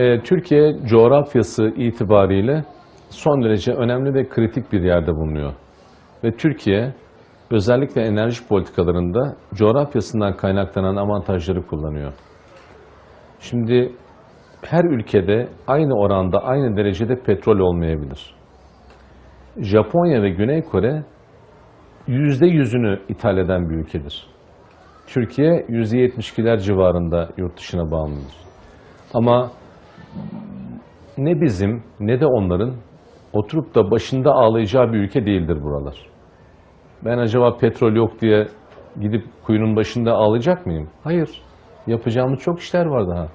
Ee, Türkiye coğrafyası itibariyle son derece önemli ve kritik bir yerde bulunuyor. Ve Türkiye özellikle enerji politikalarında coğrafyasından kaynaklanan avantajları kullanıyor. Şimdi her ülkede aynı oranda, aynı derecede petrol olmayabilir. Japonya ve Güney Kore yüzde yüzünü ithal eden bir ülkedir. Türkiye yüzde yetmişkiler civarında yurt dışına bağımlıdır. Ama ne bizim ne de onların oturup da başında ağlayacağı bir ülke değildir buralar. Ben acaba petrol yok diye gidip kuyunun başında ağlayacak mıyım? Hayır. Yapacağımız çok işler var daha.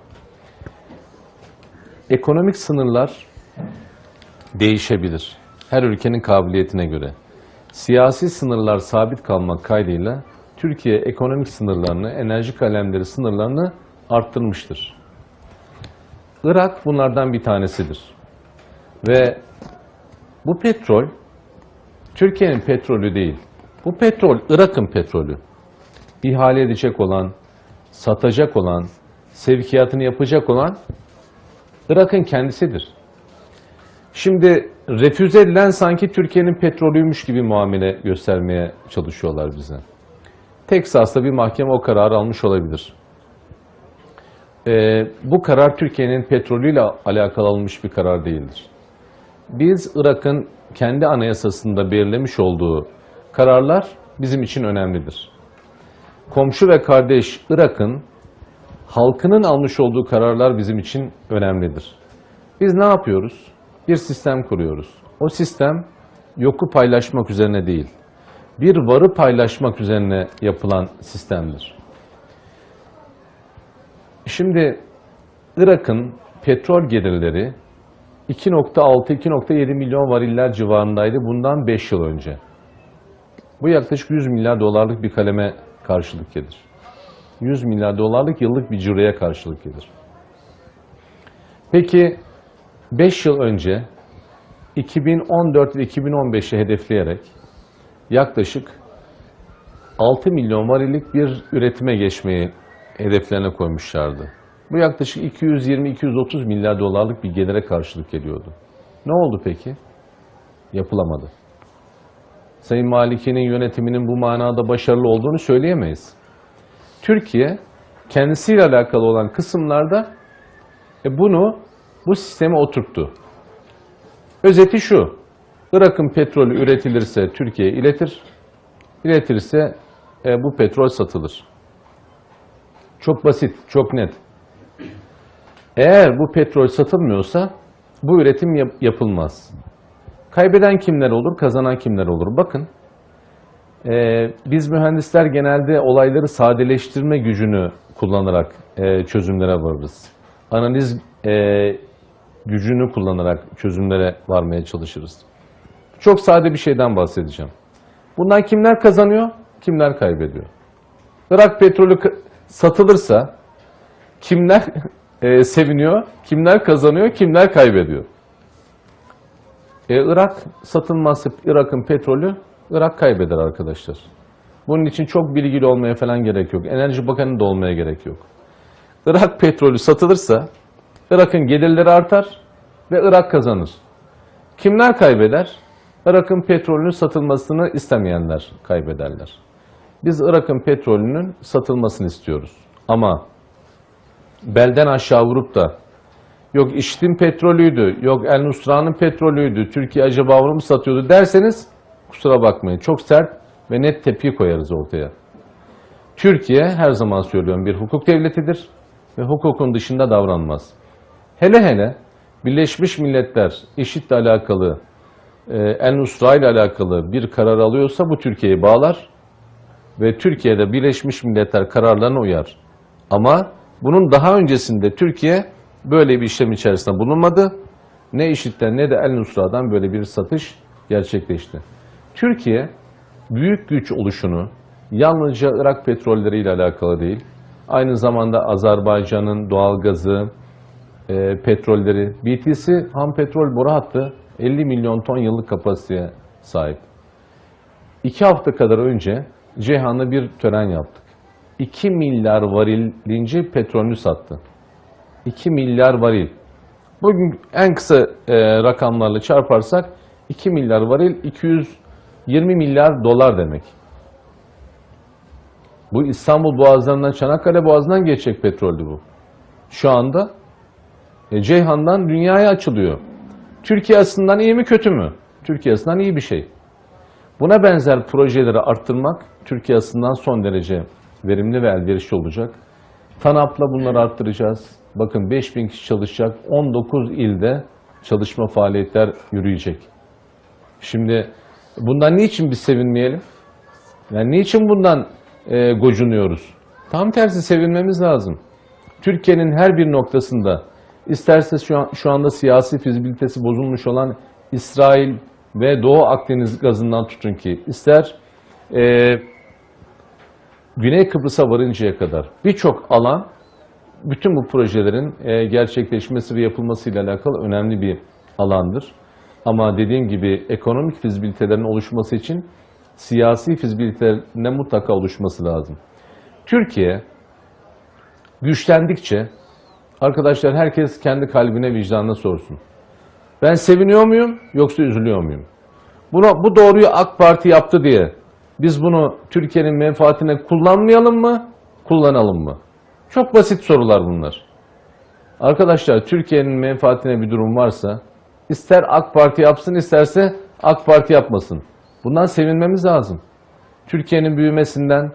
Ekonomik sınırlar değişebilir. Her ülkenin kabiliyetine göre. Siyasi sınırlar sabit kalmak kaydıyla Türkiye ekonomik sınırlarını, enerji kalemleri sınırlarını arttırmıştır. Irak bunlardan bir tanesidir. Ve bu petrol Türkiye'nin petrolü değil. Bu petrol Irak'ın petrolü. İhale edecek olan, satacak olan, sevkiyatını yapacak olan Irak'ın kendisidir. Şimdi refüze edilen sanki Türkiye'nin petrolüymüş gibi muamele göstermeye çalışıyorlar bize. Teksas'ta bir mahkeme o kararı almış olabilir. Ee, bu karar Türkiye'nin petrolüyle alakalı alınmış bir karar değildir. Biz Irak'ın kendi anayasasında belirlemiş olduğu kararlar bizim için önemlidir. Komşu ve kardeş Irak'ın halkının almış olduğu kararlar bizim için önemlidir. Biz ne yapıyoruz? Bir sistem kuruyoruz. O sistem yoku paylaşmak üzerine değil, bir varı paylaşmak üzerine yapılan sistemdir. Şimdi Irak'ın petrol gelirleri 2.6-2.7 milyon variller civarındaydı bundan 5 yıl önce. Bu yaklaşık 100 milyar dolarlık bir kaleme karşılık gelir. 100 milyar dolarlık yıllık bir ciroya karşılık gelir. Peki 5 yıl önce 2014 ve 2015'i hedefleyerek yaklaşık 6 milyon varillik bir üretime geçmeyi hedeflerine koymuşlardı. Bu yaklaşık 220-230 milyar dolarlık bir gelire karşılık geliyordu. Ne oldu peki? Yapılamadı. Sayın Maliki'nin yönetiminin bu manada başarılı olduğunu söyleyemeyiz. Türkiye kendisiyle alakalı olan kısımlarda e, bunu bu sisteme oturttu. Özeti şu, Irak'ın petrolü üretilirse Türkiye iletir, iletirse e, bu petrol satılır. Çok basit, çok net. Eğer bu petrol satılmıyorsa bu üretim yap- yapılmaz. Kaybeden kimler olur, kazanan kimler olur? Bakın, e, biz mühendisler genelde olayları sadeleştirme gücünü kullanarak e, çözümlere varırız. Analiz e, gücünü kullanarak çözümlere varmaya çalışırız. Çok sade bir şeyden bahsedeceğim. Bundan kimler kazanıyor, kimler kaybediyor? Irak petrolü satılırsa kimler e, seviniyor, kimler kazanıyor, kimler kaybediyor? E, Irak satılmazsa Irak'ın petrolü Irak kaybeder arkadaşlar. Bunun için çok bilgili olmaya falan gerek yok. Enerji Bakanı da olmaya gerek yok. Irak petrolü satılırsa Irak'ın gelirleri artar ve Irak kazanır. Kimler kaybeder? Irak'ın petrolünün satılmasını istemeyenler kaybederler. Biz Irak'ın petrolünün satılmasını istiyoruz. Ama belden aşağı vurup da yok İşit'in petrolüydü, yok El Nusra'nın petrolüydü, Türkiye acaba bunu mu satıyordu derseniz kusura bakmayın. Çok sert ve net tepki koyarız ortaya. Türkiye her zaman söylüyorum bir hukuk devletidir ve hukukun dışında davranmaz. Hele hele Birleşmiş Milletler IŞİD'le alakalı, e, El-Nusra ile alakalı bir karar alıyorsa bu Türkiye'yi bağlar ve Türkiye'de Birleşmiş Milletler kararlarına uyar. Ama bunun daha öncesinde Türkiye böyle bir işlem içerisinde bulunmadı. Ne IŞİD'den ne de El-Nusra'dan böyle bir satış gerçekleşti. Türkiye büyük güç oluşunu yalnızca Irak petrolleriyle alakalı değil, aynı zamanda Azerbaycan'ın doğalgazı, e, petrolleri, BTC ham petrol boru hattı 50 milyon ton yıllık kapasiteye sahip. İki hafta kadar önce Ceyhan'da bir tören yaptık. 2 milyar varil linci petrolünü sattı. 2 milyar varil. Bugün en kısa e, rakamlarla çarparsak 2 milyar varil 220 milyar dolar demek. Bu İstanbul Boğazları'ndan Çanakkale Boğazı'ndan geçecek petroldü bu. Şu anda e, Ceyhan'dan dünyaya açılıyor. Türkiye açısından iyi mi kötü mü? Türkiye açısından iyi bir şey. Buna benzer projeleri arttırmak Türkiye açısından son derece verimli ve elverişli olacak. TANAP'la bunları arttıracağız. Bakın 5000 kişi çalışacak. 19 ilde çalışma faaliyetler yürüyecek. Şimdi bundan niçin biz sevinmeyelim? Yani niçin bundan e, gocunuyoruz? Tam tersi sevinmemiz lazım. Türkiye'nin her bir noktasında isterse şu, an, şu anda siyasi fizibilitesi bozulmuş olan İsrail ve Doğu Akdeniz gazından tutun ki ister e, Güney Kıbrıs'a varıncaya kadar birçok alan bütün bu projelerin e, gerçekleşmesi ve yapılmasıyla alakalı önemli bir alandır. Ama dediğim gibi ekonomik fizibilitelerin oluşması için siyasi fizibilitelerine mutlaka oluşması lazım. Türkiye güçlendikçe arkadaşlar herkes kendi kalbine vicdanına sorsun. Ben seviniyor muyum yoksa üzülüyor muyum? Bunu, bu doğruyu AK Parti yaptı diye biz bunu Türkiye'nin menfaatine kullanmayalım mı, kullanalım mı? Çok basit sorular bunlar. Arkadaşlar Türkiye'nin menfaatine bir durum varsa ister AK Parti yapsın isterse AK Parti yapmasın. Bundan sevinmemiz lazım. Türkiye'nin büyümesinden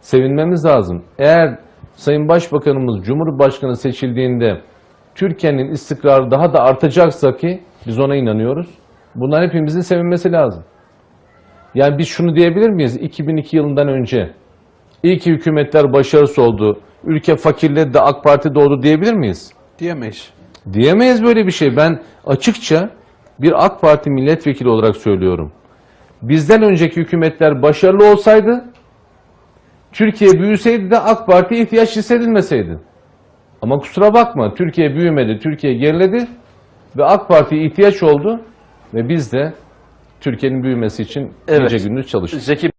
sevinmemiz lazım. Eğer Sayın Başbakanımız Cumhurbaşkanı seçildiğinde Türkiye'nin istikrarı daha da artacaksa ki biz ona inanıyoruz. Bundan hepimizin sevinmesi lazım. Yani biz şunu diyebilir miyiz? 2002 yılından önce iyi ki hükümetler başarısı oldu. Ülke fakirledi de AK Parti doğdu diyebilir miyiz? Diyemeyiz. Diyemeyiz böyle bir şey. Ben açıkça bir AK Parti milletvekili olarak söylüyorum. Bizden önceki hükümetler başarılı olsaydı, Türkiye büyüseydi de AK Parti'ye ihtiyaç hissedilmeseydi. Ama kusura bakma Türkiye büyümedi, Türkiye geriledi ve AK Parti'ye ihtiyaç oldu ve biz de Türkiye'nin büyümesi için Evet. gece gündüz çalıştık. Zeki